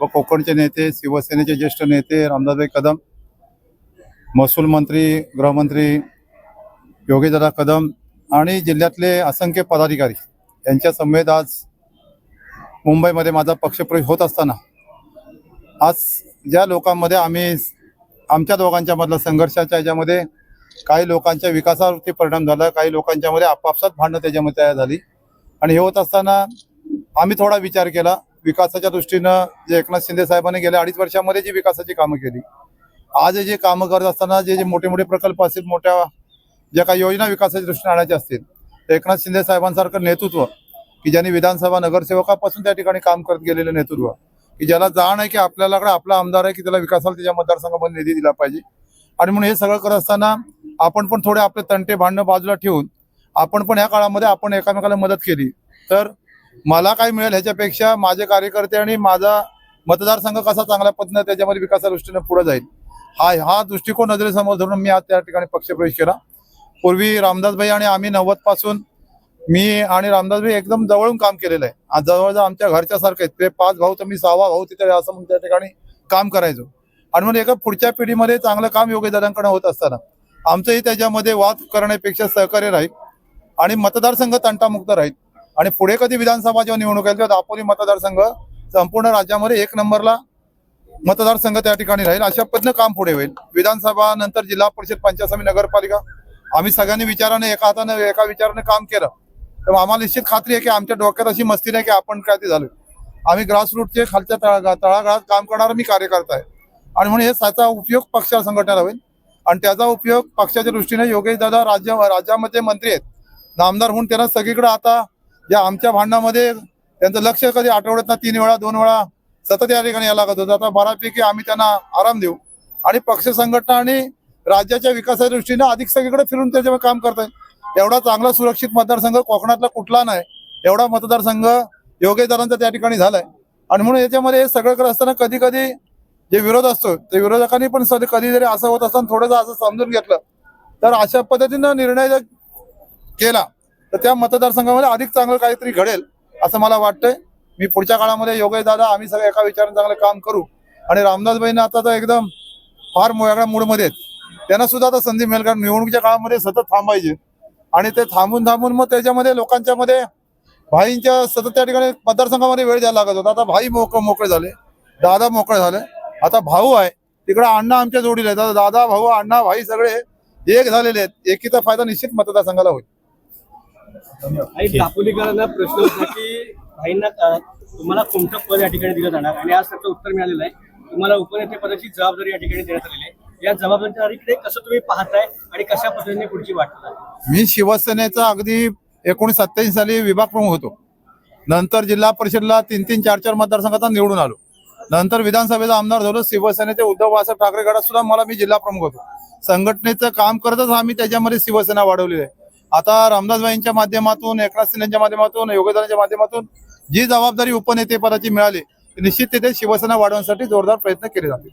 व कोकणचे नेते शिवसेनेचे ज्येष्ठ नेते रामदासभाई कदम महसूल मंत्री गृहमंत्री योगीदादा कदम आणि जिल्ह्यातले असंख्य पदाधिकारी यांच्या समेत आज मुंबईमध्ये माझा पक्षप्रवेश होत असताना आज ज्या लोकांमध्ये आम्ही आमच्या दोघांच्यामधला संघर्षाच्या याच्यामध्ये काही लोकांच्या विकासावरती परिणाम झाला काही लोकांच्यामध्ये आपापसात भांडणं त्याच्यामध्ये तयार झाली. आणि हे होत असताना आम्ही थोडा विचार केला विकासाच्या दृष्टीनं जे एकनाथ शिंदे साहेबांनी गेल्या अडीच वर्षामध्ये जी विकासाची कामं केली आज जे कामं करत असताना जे जे मोठे मोठे प्रकल्प असतील मोठ्या ज्या काही योजना विकासाच्या दृष्टीने आणायच्या असतील तर एकनाथ शिंदे साहेबांसारखं नेतृत्व की ज्यांनी विधानसभा नगरसेवकापासून त्या ठिकाणी काम करत गेलेलं नेतृत्व की ज्याला जाण आहे की आपल्याकडे आपला आमदार आहे की त्याला विकासाला त्याच्या मतदारसंघामध्ये निधी दिला पाहिजे. आणि म्हणून हे सगळं करत असताना आपण पण थोडे आपले तंटे भांडणं बाजूला ठेवून आपण पण या काळामध्ये आपण एकामेकाला मदत केली. तर मला काय मिळेल ह्याच्यापेक्षा माझे कार्यकर्ते आणि माझा मतदारसंघ कसा चांगल्या पद्धतीने त्याच्यामध्ये विकासा दृष्टीने पुढे जाईल. हा हा दृष्टिकोन नजरेसमोर धरून मी आज त्या ठिकाणी पक्षप्रवेश केला. पूर्वी रामदासभाई आणि आम्ही नव्वदपासून मी आणि रामदासभाई एकदम जवळून काम केलेलं आहे. आज जवळजवळ आमच्या घरच्या सारखं ते पाच भाऊ तर मी सहावा भाऊ तिथे असं म्हणून त्या ठिकाणी काम करायचो. आणि म्हणून एका पुढच्या पिढीमध्ये चांगलं काम योगीदारांकडे होत असताना आमचंही त्याच्यामध्ये वाद करण्यापेक्षा सहकार्य राहील आणि मतदारसंघ तंटामुक्त राहील. आणि पुढे कधी विधानसभा जेव्हा निवडणूक आहे तेव्हा दापोली मतदारसंघ संपूर्ण राज्यामध्ये एक नंबरला मतदारसंघ त्या ठिकाणी राहील. अशा पद्धतीनं काम पुढे होईल. विधानसभा नंतर जिल्हा परिषद पंचायत समिती नगरपालिका. आम्ही सगळ्यांनी विचाराने एका हाताने एका विचाराने काम केलं. तर आम्हाला निश्चित खात्री आहे की आमच्या डोक्यात अशी मस्ती नाही की आपण काय ते झालो आम्ही ग्रासरूटचे खालच्या तळागा तळागाळात काम करणारा मी कार्यकर्ता आहे. आणि म्हणून हे त्याचा उपयोग पक्षाला संघटनेला होईल. आणि त्याचा उपयोग पक्षाच्या दृष्टीने योगेश दादा राज्य राज्यामध्ये मंत्री आहेत. नामदार होऊन त्यांना सगळीकडे आता या आमच्या भांडणामध्ये त्यांचं लक्ष कधी आठवड्यात तीन वेळा दोन वेळा सतत या ठिकाणी यायला लागत होतं. आता बऱ्यापैकी आम्ही त्यांना आराम देऊ. आणि पक्ष संघटना आणि राज्याच्या विकासाच्या दृष्टीने अधिक सगळीकडे फिरून त्याच्यावर काम करत एवढा चांगला सुरक्षित मतदारसंघ कोकणातला कुठला नाही. एवढा मतदारसंघ योगेदारांचा त्या ठिकाणी झालाय. आणि म्हणून याच्यामध्ये हे सगळं करत असताना कधी कधी जे विरोध असतो ते विरोधकांनी पण सध्या कधी जरी असं होत असताना थोडंसं असं समजून घेतलं. तर अशा पद्धतीनं निर्णय जर केला तर त्या मतदारसंघामध्ये अधिक चांगलं काहीतरी घडेल असं मला वाटतंय. मी पुढच्या काळामध्ये योगेश दादा आम्ही सगळे एका विचाराने चांगलं काम करू. आणि रामदासबाईंना आता तर एकदम फार वेगळ्या मूडमध्ये आहेत. त्यांना सुद्धा आता संधी मिळेल कारण निवडणुकीच्या काळामध्ये सतत थांबायचे. आणि ते थांबून थांबून मग त्याच्यामध्ये लोकांच्या मध्ये भाईंच्या सतत त्या ठिकाणी मतदारसंघामध्ये वेळ द्यायला लागत होता. आता भाई मोक मोकळे झाले. दादा मोकळे झाले. आता भाऊ आहे. तिकडे अण्णा आमच्या जोडीला आहेत. दादा भाऊ अण्णा भाई सगळे एक झालेले आहेत. एकीचा फायदा निश्चित मतदारसंघाला होईल. आणि दापोलीकरांना प्रश्न होता की भाईंना तुम्हाला कोणतं पद या ठिकाणी दिलं जाणार? आणि आज त्याचं उत्तर मिळालेलं आहे. तुम्हाला उपनेते पदाची जबाबदारी या ठिकाणी देण्यात आलेली आहे. या जबाबदारीकडे कसं तुम्ही पाहताय आणि कशा पद्धतीने पुढची वाटत मी शिवसेनेचा अगदी एकोणीस सत्याऐंशी साली विभाग प्रमुख होतो. नंतर जिल्हा परिषदला तीन तीन चार चार मतदारसंघात निवडून आलो. नंतर विधानसभेचा आमदार झालो. शिवसेनेचे उद्धव बाळासाहेब ठाकरे गटात सुद्धा मला मी जिल्हा प्रमुख होतो. संघटनेचं काम करतच आम्ही त्याच्यामध्ये शिवसेना वाढवलेली आहे. आता रामदासबाईंच्या माध्यमातून एकनाथ शिंदेच्या माध्यमातून योगेदारांच्या माध्यमातून जी जबाबदारी उपनेते पदाची मिळाली निश्चित तिथे शिवसेना वाढवण्यासाठी जोरदार प्रयत्न केले जातील.